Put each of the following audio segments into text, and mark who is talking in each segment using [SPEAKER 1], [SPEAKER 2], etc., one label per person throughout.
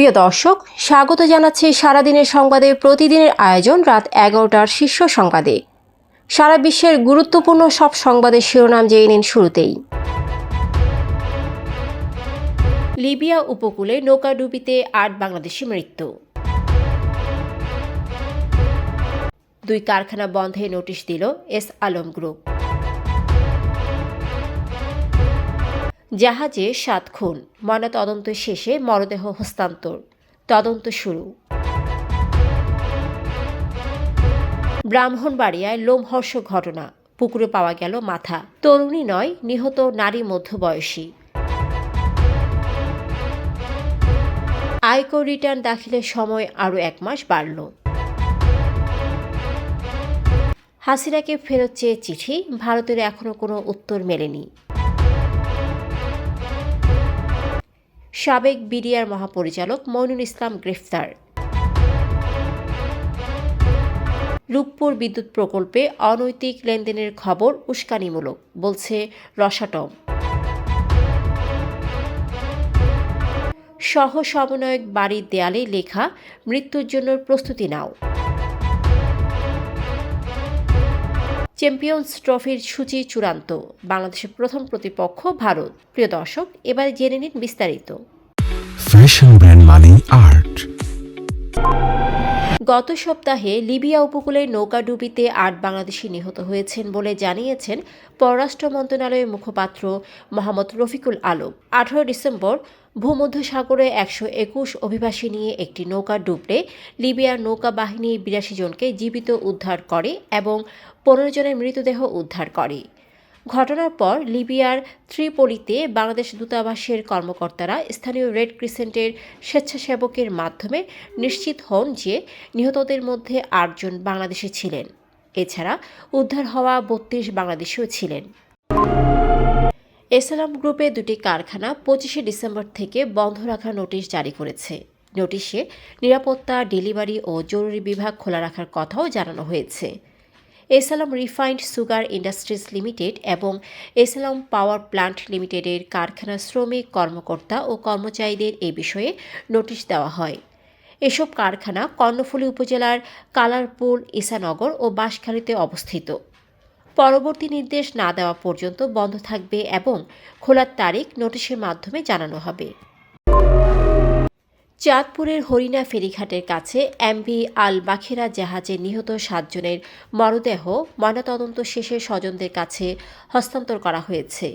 [SPEAKER 1] প্রিয় দর্শক, স্বাগত জানাচ্ছি সারাদিনের সংবাদে। প্রতিদিনের আয়োজন রাত এগারোটার শীর্ষ সংবাদে। সারা বিশ্বের গুরুত্বপূর্ণ সব সংবাদের শিরোনাম জেনে নিন শুরুতেই। লিবিয়া উপকূলে নৌকাডুবিতে আট বাংলাদেশি মৃত্যু। দুই কারখানা বন্ধে নোটিশ দিল এস আলম গ্রুপ। জাহাজে সাত খুন, ময়নাতদন্ত শেষে মরদেহ হস্তান্তর। তদন্ত শুরু। ব্রাহ্মণবাড়িয়ায় লোমহর্ষক ঘটনা, পুকুরে পাওয়া গেল মাথা। তরুণী নয়, নিহত নারী মধ্যবয়সী। আয়কর রিটার্ন দাখিলের সময় আরও এক মাস বাড়ল। হাসিনাকে ফেরত চেয়ে চিঠি, ভারতের এখনও কোনো উত্তর মেলেনি। সাবেক বিডিআর মহাপরিচালক মইনুল ইসলাম গ্রেফতার। রূপপুর বিদ্যুৎ প্রকল্পে অনৈতিক লেনদেনের খবর উস্কানিমূলক, বলছে রসাটম। সহ সমন্বয়ক বাড়ির দেয়ালে লেখা, মৃত্যুর জন্য প্রস্তুতি নাও। চ্যাম্পিয়ন্স ট্রফির সূচি চূড়ান্ত। বাংলাদেশের প্রথম প্রতিপক্ষ ভারত। প্রিয় দর্শক এবার জেনে নিন বিস্তারিত।
[SPEAKER 2] ফ্যাশন ব্র্যান্ড মানে আর্ট
[SPEAKER 1] গত সপ্তাহে লিবিয়া উপকূলে নৌকাডুবিতে আট বাংলাদেশি নিহত হয়েছেন বলে জানিয়েছেন পররাষ্ট্র মন্ত্রণালয়ের মুখপাত্র মোহাম্মদ রফিকুল আলম। আঠারো ডিসেম্বর ভূমধ্যসাগরে একশো একুশ অভিবাসী নিয়ে একটি নৌকা ডুবলে লিবিয়ার নৌকা বাহিনী বিরাশি জনকে জীবিত উদ্ধার করে এবং পনেরো জনের মৃতদেহ উদ্ধার করে। ঘটনার পর লিবিয়ার ত্রিপোলিতে বাংলাদেশ দূতাবাসের কর্মকর্তারা স্থানীয় রেড ক্রিসেন্টের স্বেচ্ছাসেবকের মাধ্যমে নিশ্চিত হন যে নিহতদের মধ্যে আটজন বাংলাদেশি ছিলেন। এছাড়া উদ্ধার হওয়া বত্রিশ বাংলাদেশিও ছিলেন। এসএলএম গ্রুপে দুটি কারখানা পঁচিশে ডিসেম্বর থেকে বন্ধ রাখার নোটিশ জারি করেছে। নোটিশে নিরাপত্তা, ডেলিভারি ও জরুরি বিভাগ খোলা রাখার কথাও জানানো হয়েছে। S Alam refined sugar industries limited এবং এসালাম পাওয়ার প্ল্যান্ট লিমিটেডের কারখানা শ্রমিক, কর্মকর্তা ও কর্মচারীদের এ বিষয়ে নোটিশ দেওয়া হয়। এসব কারখানা কর্ণফুলী উপজেলার কালারপুর ঈসানগর ও বাঁশখালীতে অবস্থিত। পরবর্তী নির্দেশ না দেওয়া পর্যন্ত বন্ধ থাকবে এবং খোলার তারিখ নোটিশের মাধ্যমে জানানো হবে। চাঁদপুরের হরিণা ফেরিঘাটের কাছে এমভি আল বাখেরা জাহাজে নিহত সাতজনের মরদেহ ময়নাতদন্ত শেষে স্বজনদের কাছে হস্তান্তর করা হয়েছে।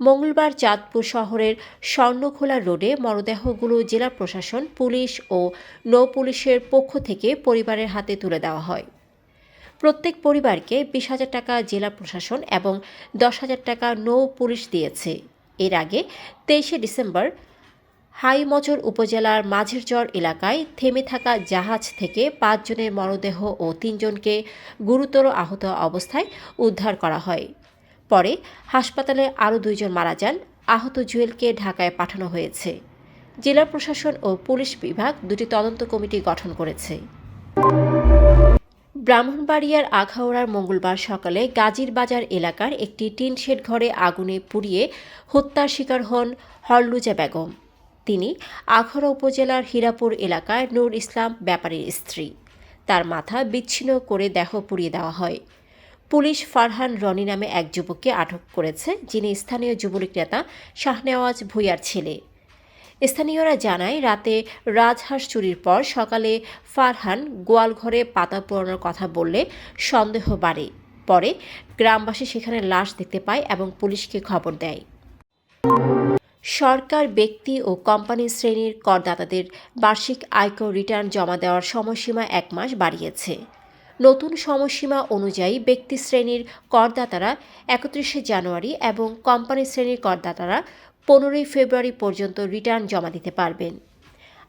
[SPEAKER 1] মঙ্গলবার চাঁদপুর শহরের স্বর্ণখোলা রোডে মরদেহগুলো জেলা প্রশাসন, পুলিশ ও নৌ পুলিশের পক্ষ থেকে পরিবারের হাতে তুলে দেওয়া হয়। প্রত্যেক পরিবারকে বিশ হাজার টাকা জেলা প্রশাসন এবং দশ হাজার টাকা নৌ পুলিশ দিয়েছে। এর আগে তেইশে ডিসেম্বর হাইমচর উপজেলার মাঝেরচর এলাকায় থেমে থাকা জাহাজ থেকে পাঁচজনের মরদেহ ও তিনজনকে গুরুতর আহত অবস্থায় উদ্ধার করা হয়। পরে হাসপাতালে আরও দুইজন মারা যান। আহত জুয়েলকে ঢাকায় পাঠানো হয়েছে। জেলা প্রশাসন ও পুলিশ বিভাগ দুটি তদন্ত কমিটি গঠন করেছে। ব্রাহ্মণবাড়িয়ার আখাউড়ার মঙ্গলবার সকালে গাজীর বাজার এলাকার একটি টিন শেড ঘরে আগুনে পুড়িয়ে হত্যার শিকার হন হরলুজা বেগম। তিনি আখাউড়া উপজেলার হীরাপুর এলাকায় নূর ইসলাম ব্যাপারীর স্ত্রী। তার মাথা বিচ্ছিন্ন করে দেহ পুড়িয়ে দেওয়া হয়। পুলিশ ফারহান রনি নামে এক যুবককে আটক করেছে, যিনি স্থানীয় যুবলীগ নেতা শাহনেওয়াজ ভুইয়ার ছেলে। স্থানীয়রা জানায়, রাতে রাজহাঁস চুরির পর সকালে ফারহান গোয়ালঘরে পাতা পোড়ানোর কথা বললে সন্দেহ বাড়ে। পরে গ্রামবাসী সেখানে লাশ দেখতে পায় এবং পুলিশকে খবর দেয়। সরকার, ব্যক্তি ও কোম্পানি শ্রেণির করদাতাদের বার্ষিক আয়কর রিটার্ন জমা দেওয়ার সময়সীমা এক মাস বাড়িয়েছে। নতুন সময়সীমা অনুযায়ী ব্যক্তি শ্রেণির করদাতারা একত্রিশে জানুয়ারি এবং কোম্পানি শ্রেণির করদাতারা পনেরোই ফেব্রুয়ারি পর্যন্ত রিটার্ন জমা দিতে পারবেন।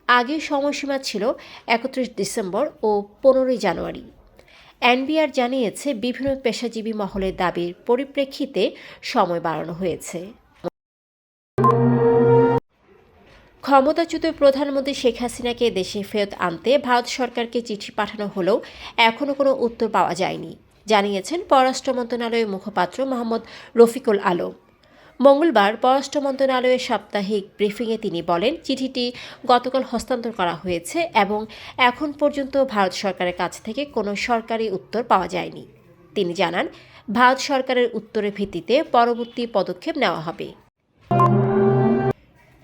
[SPEAKER 1] আগের সময়সীমা ছিল একত্রিশ ডিসেম্বর ও পনেরোই জানুয়ারি। এনবিআর জানিয়েছে, বিভিন্ন পেশাজীবী মহলের দাবির পরিপ্রেক্ষিতে সময় বাড়ানো হয়েছে। ক্ষমতাচ্যুত প্রধানমন্ত্রী শেখ হাসিনাকে দেশে ফেরত আনতে ভারত সরকারকে চিঠি পাঠানো হলেও এখনও কোনো উত্তর পাওয়া যায়নি। জানিয়েছেন পররাষ্ট্র মন্ত্রণালয়ের মুখপাত্র মোহাম্মদ রফিকুল আলম। মঙ্গলবার পররাষ্ট্র মন্ত্রণালয়ের সাপ্তাহিক ব্রিফিংয়ে তিনি বলেন, চিঠিটি গতকাল হস্তান্তর করা হয়েছে এবং এখন পর্যন্ত ভারত সরকারের কাছ থেকে কোনো সরকারি উত্তর পাওয়া যায়নি। তিনি জানান, ভারত সরকারের উত্তরের ভিত্তিতে পরবর্তী পদক্ষেপ নেওয়া হবে।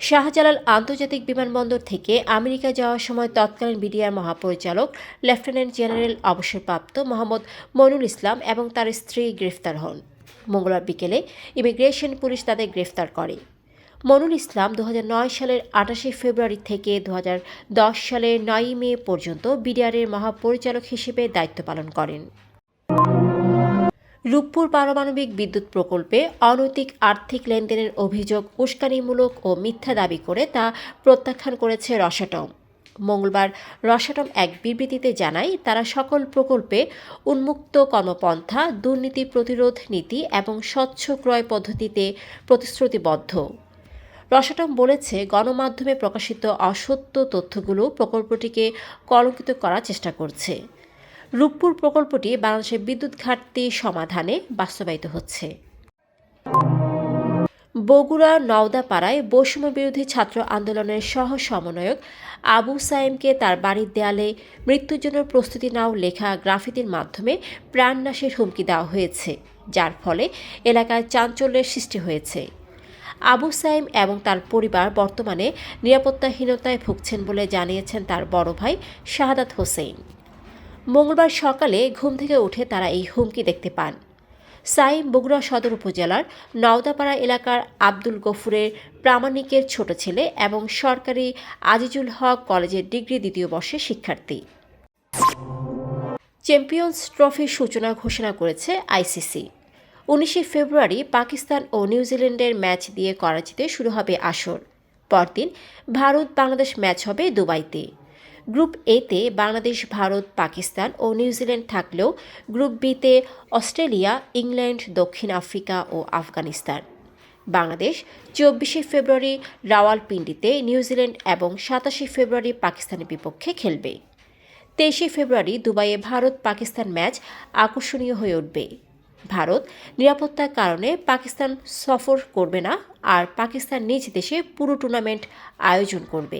[SPEAKER 1] শাহজালাল আন্তর্জাতিক বিমানবন্দর থেকে আমেরিকা যাওয়ার সময় তৎকালীন বিডিআর মহাপরিচালক, লেফটেন্যান্ট জেনারেল অবসরপ্রাপ্ত মোহাম্মদ মনুল ইসলাম এবং তার স্ত্রী গ্রেফতার হন। মঙ্গলবার বিকেলে ইমিগ্রেশন পুলিশ তাদের গ্রেফতার করে। মনুল ইসলাম দু হাজার নয় সালের আটাশে ফেব্রুয়ারি থেকে দু হাজার দশ সালের নয়ই মে পর্যন্ত বিডিআরের মহাপরিচালক হিসেবে দায়িত্ব পালন করেন। রূপপুর পারমাণবিক বিদ্যুৎ প্রকল্পে অনৈতিক আর্থিক লেনদেনের অভিযোগ উস্কানিমূলক ও মিথ্যা দাবি করে তা প্রত্যাখ্যান করেছে রসাটম। মঙ্গলবার রসাটম এক বিবৃতিতে জানায়, তারা সকল প্রকল্পে উন্মুক্ত কর্মপন্থা, দুর্নীতি প্রতিরোধ নীতি এবং স্বচ্ছ ক্রয় পদ্ধতিতে প্রতিশ্রুতিবদ্ধ। রসাটম বলেছে, গণমাধ্যমে প্রকাশিত অসত্য তথ্যগুলো প্রকল্পটিকে কলঙ্কিত করার চেষ্টা করছে। রূপপুর প্রকল্পটি বাংলাদেশের বিদ্যুৎ ঘাটতি সমাধানে বাস্তবায়িত হচ্ছে। বগুড়া নওদাপাড়ায় বৈষম্য বিরোধী ছাত্র আন্দোলনের সহ সমন্বয়ক আবু সাইমকে তার বাড়ির দেয়ালে মৃত্যুর জন্য প্রস্তুতি নাও লেখা গ্রাফিতির মাধ্যমে প্রাণনাশের হুমকি দেওয়া হয়েছে, যার ফলে এলাকায় চাঞ্চল্যের সৃষ্টি হয়েছে। আবু সাইম এবং তার পরিবার বর্তমানে নিরাপত্তাহীনতায় ভুগছেন বলে জানিয়েছেন তার বড় ভাই শাহাদাত হোসেন। মঙ্গলবার সকালে ঘুম থেকে উঠে তারা এই হুমকি দেখতে পান। সাইম বগুড়া সদর উপজেলার নওদাপাড়া এলাকার আব্দুল গফুরের প্রামাণিকের ছোট ছেলে এবং সরকারি আজিজুল হক কলেজের ডিগ্রি দ্বিতীয় বর্ষের শিক্ষার্থী। চ্যাম্পিয়ন্স ট্রফির সূচনা ঘোষণা করেছে আইসিসি। উনিশে ফেব্রুয়ারি পাকিস্তান ও নিউজিল্যান্ডের ম্যাচ দিয়ে করাচিতে শুরু হবে আসর। পরদিন ভারত বাংলাদেশ ম্যাচ হবে দুবাইতে। গ্রুপ এতে বাংলাদেশ, ভারত, পাকিস্তান ও নিউজিল্যান্ড থাকলেও গ্রুপ বিতে অস্ট্রেলিয়া, ইংল্যান্ড, দক্ষিণ আফ্রিকা ও আফগানিস্তান। বাংলাদেশ, চব্বিশে ফেব্রুয়ারি রাওয়ালপিন্ডিতে নিউজিল্যান্ড এবং সাতাশে ফেব্রুয়ারি পাকিস্তানের বিপক্ষে খেলবে। তেইশে ফেব্রুয়ারি দুবাইয়ে ভারত পাকিস্তান ম্যাচ আকর্ষণীয় হয়ে উঠবে। ভারত নিরাপত্তার কারণে পাকিস্তান সফর করবে না, আর পাকিস্তান নিজ দেশে পুরো টুর্নামেন্ট আয়োজন করবে।